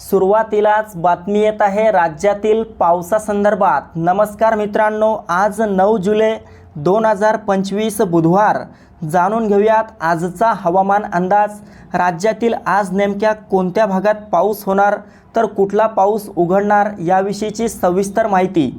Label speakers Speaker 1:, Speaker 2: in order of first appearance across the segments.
Speaker 1: सुरुवातीलाच बातमी येत आहे राज्यातील पावसासंदर्भात. नमस्कार मित्रांनो आज नऊ जुलै दोन हजार पंचवीस बुधवार. जाणून घेऊयात आजचा हवामान अंदाज. राज्यातील आज नेमक्या कोणत्या भागात पाऊस होणार तर कुठला पाऊस उघडणार याविषयीची सविस्तर माहिती.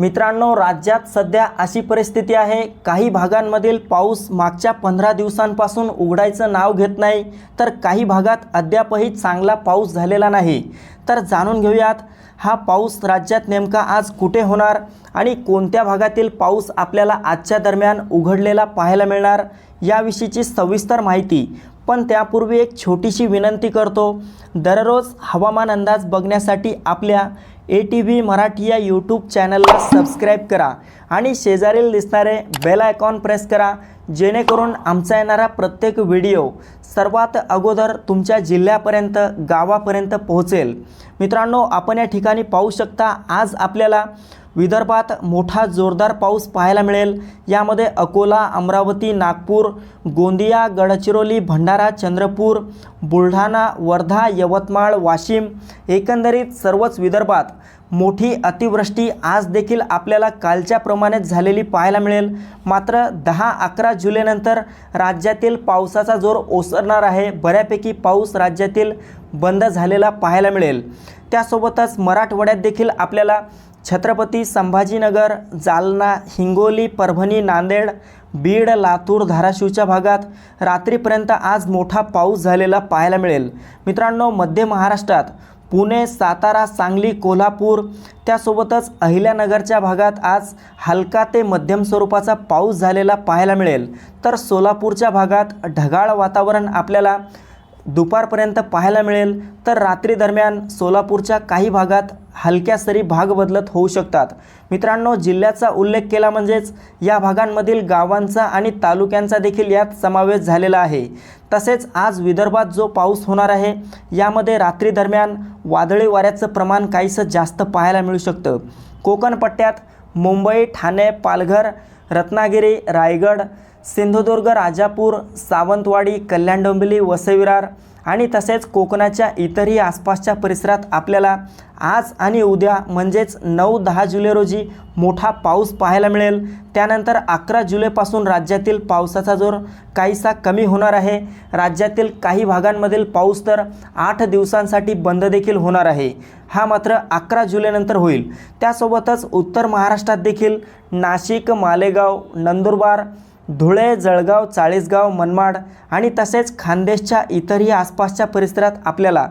Speaker 1: मित्रांनो राज्यात सध्या अशी परिस्थिती आहे. काही भागांमधील पाऊस मागच्या पंधरा दिवसांपासून उघडायचं नाव घेत नाही. तर काही भागात अद्यापही चांगला पाऊस झालेला नाही. तर जाणून घेऊयात हा पाऊस राज्यात नेमका आज कुठे होणार आणि कोणत्या भागातील पाऊस आपल्याला आजच्या दरम्यान उघडलेला पाहायला मिळणार याविषयीची सविस्तर माहिती. पण त्यापूर्वी एक छोटीशी विनंती करतो. दररोज हवामान अंदाज बघण्यासाठी आपल्या ए टी व्ही मराठी या यूट्यूब चॅनलला सबस्क्राईब करा आणि शेजारील दिसणारे बेल आयकॉन प्रेस करा जेणेकरून आमचा येणारा प्रत्येक व्हिडिओ सर्वात अगोदर तुमच्या जिल्ह्यापर्यंत गावापर्यंत पोहोचेल. मित्रांनो आपण या ठिकाणी पाहू शकता आज आपल्याला विदर्भात मोठा जोरदार पाऊस पाहायला मिळेल. यामध्ये अकोला अमरावती नागपूर गोंदिया गडचिरोली भंडारा चंद्रपूर बुलढाणा वर्धा यवतमाळ वाशिम एकंदरीत सर्वच विदर्भात मोठी अतिवृष्टी आज देखील आपल्याला कालच्या प्रमाणेच झालेली पाहायला मिळेल. मात्र दहा अकरा जुलैनंतर राज्यातील पावसाचा जोर ओसरणार आहे. बऱ्यापैकी पाऊस राज्यातील बंद झालेला पाहायला मिळेल. त्यासोबतच मराठवाड्यात देखील आपल्याला छत्रपती संभाजीनगर जालना हिंगोली परभणी नांदेड बीड लातूर धाराशिवच्या भागात रात्रीपर्यंत आज मोठा पाऊस झालेला पाहायला मिळेल. मित्रांनो मध्य महाराष्ट्रात पुणे सातारा सांगली कोल्हापूर त्यासोबतच अहिल्यानगरच्या भागात आज हलका ते मध्यम स्वरूपाचा पाऊस झालेला पाहायला मिळेल. तर सोलापूरच्या भागात ढगाळ वातावरण आपल्याला दुपारपर्यंत पाहायला मिळेल. तर रात्री दरम्यान सोलापूरच्या काही भागात हलक्या सरी भाग बदलत होऊ शकतात. मित्रांनो जिल्ह्याचा उल्लेख केला म्हणजेच या भागांमधील गावांचा आणि तालुक्यांचा देखील यात समावेश झालेला आहे. तसेच आज विदर्भात जो पाऊस होणार आहे यामध्ये रात्री दरम्यान वादळी वाऱ्याचं प्रमाण काहीसं जास्त पाहायला मिळू शकतं. कोकण पट्ट्यात मुंबई ठाणे पालघर रत्नागिरी रायगड सिंधुदुर्ग राजापूर सावंतवाडी कल्याण डोंबिवली वसविरार आणि तसेच कोकणाच्या इतरही आसपासच्या परिसरात आपल्याला आज आणि उद्या म्हणजेच नऊ दहा जुलै रोजी मोठा पाऊस पाहायला मिळेल. त्यानंतर अकरा जुलैपासून राज्यातील पावसाचा जोर काहीसा कमी होणार आहे. राज्यातील काही भागांमधील पाऊस तर आठ दिवसांसाठी बंद देखील होणार आहे. हा मात्र अकरा जुलैनंतर होईल. त्यासोबतच उत्तर महाराष्ट्रात देखील नाशिक मालेगाव नंदुरबार धुळे जळगाव चाळीसगाव मनमाड आणि तसेच खानदेशच्या इतरही आसपासच्या परिसरात आपल्याला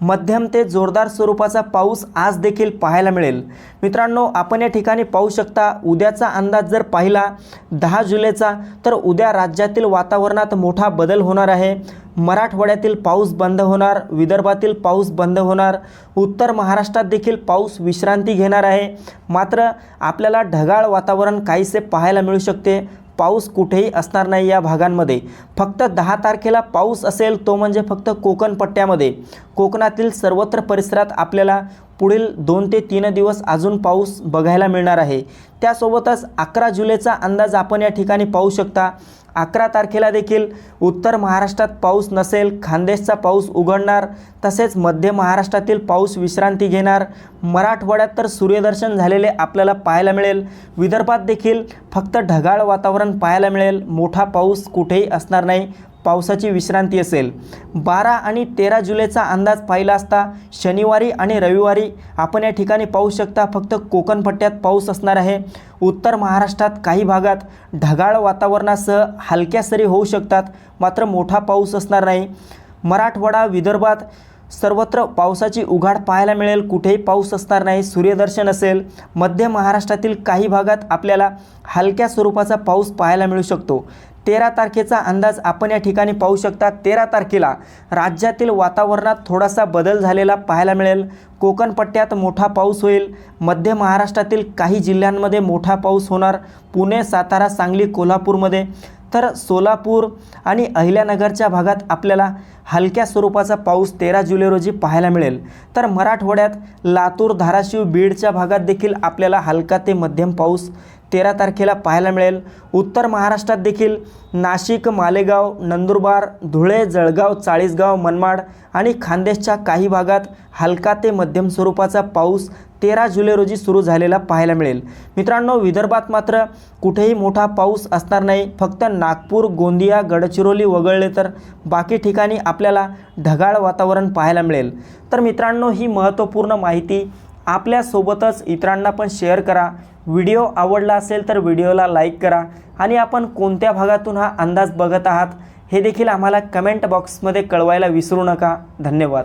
Speaker 1: मध्यम ते जोरदार स्वरूपाचा पाऊस आज देखील पाहायला मिळेल. मित्रांनो आपण या ठिकाणी पाहू शकता उद्याचा अंदाज जर पाहिला दहा जुलैचा तर उद्या राज्यातील वातावरणात मोठा बदल होणार आहे. मराठवाड्यातील पाऊस बंद होणार विदर्भातील पाऊस बंद होणार उत्तर महाराष्ट्रात देखील पाऊस विश्रांती घेणार आहे. मात्र आपल्याला ढगाळ वातावरण काहीसे पाहायला मिळू शकते. पाऊस कुठेही असणार नाही या भागांमध्ये. फक्त दहा तारखेला पाऊस असेल तो म्हणजे फक्त कोकण पट्ट्यामध्ये. कोकणातील सर्वत्र परिसरात आपल्याला पुढील दोन ते तीन दिवस अजून पाऊस बघायला मिळणार आहे. त्यासोबतच अकरा जुलैचा अंदाज आपण या ठिकाणी पाहू शकता. अकरा तारखेला देखील उत्तर महाराष्ट्रात पाऊस नसेल खानदेशचा पाऊस उघडणार तसेच मध्य महाराष्ट्रातील पाऊस विश्रांती घेणार. मराठवाड्यात तर सूर्यदर्शन झालेले आपल्याला पाहायला मिळेल. विदर्भात देखील फक्त ढगाळ वातावरण पाहायला मिळेल. मोठा पाऊस कुठेही असणार नाही. पावसाची विश्रांती असेल. बारा आणि तेरा जुलैचा अंदाज पाहिला असता शनिवारी आणि रविवारी आपण या ठिकाणी पाहू शकता फक्त कोकण पट्ट्यात पाऊस असणार आहे. उत्तर महाराष्ट्रात काही भागात ढगाळ वातावरणासह हलक्या सरी होऊ शकतात. मात्र मोठा पाऊस असणार नाही. मराठवाडा विदर्भात सर्वत्र पावसाची उघाड पाहायला मिळेल. कुठेही पाऊस असणार नाही. सूर्यदर्शन असेल. मध्य महाराष्ट्रातील काही भागात आपल्याला हलक्या स्वरूपाचा पाऊस पाहायला मिळू शकतो. तेरा तारखेचा अंदाज आपण या ठिकाणी पाहू शकता. तेरा तारखेला राज्यातील वातावरणात थोडासा बदल झालेला पाहायला मिळेल. कोकणपट्ट्यात मोठा पाऊस होईल. मध्य महाराष्ट्रातील काही जिल्ह्यांमध्ये मोठा पाऊस होणार. पुणे सातारा सांगली कोल्हापूरमध्ये. तर सोलापूर आणि अहिल्यानगरच्या भागात आपल्याला हलक्या स्वरूपाचा पाऊस तेरा जुलै रोजी पाहायला मिळेल. तर मराठवाड्यात लातूर धाराशिव बीडच्या भागात देखील आपल्याला हलका ते मध्यम पाऊस तेरा तारखेला पाहायला मिळेल. उत्तर महाराष्ट्रात देखील नाशिक मालेगाव नंदुरबार धुळे जळगाव चाळीसगाव मनमाड आणि खानदेशच्या काही भागात हलका ते मध्यम स्वरूपाचा पाऊस तेरा जुलै रोजी सुरू झालेला पाहायला मिळेल. मित्रांनो विदर्भात मात्र कुठेही मोठा पाऊस असणार नाही. फक्त नागपूर गोंदिया गडचिरोली वगळले तर बाकी ठिकाणी आपल्याला ढगाळ वातावरण पाहायला मिळेल. तर मित्रांनो ही महत्त्वपूर्ण माहिती आपल्यासोबतच इतरांना पण शेअर करा. व्हिडिओ आवडला असेल तर व्हिडिओला लाईक करा आणि आपण कोणत्या भागातून हा अंदाज बघत आहात हे देखील आम्हाला कमेंट बॉक्समध्ये कळवायला विसरू नका. धन्यवाद.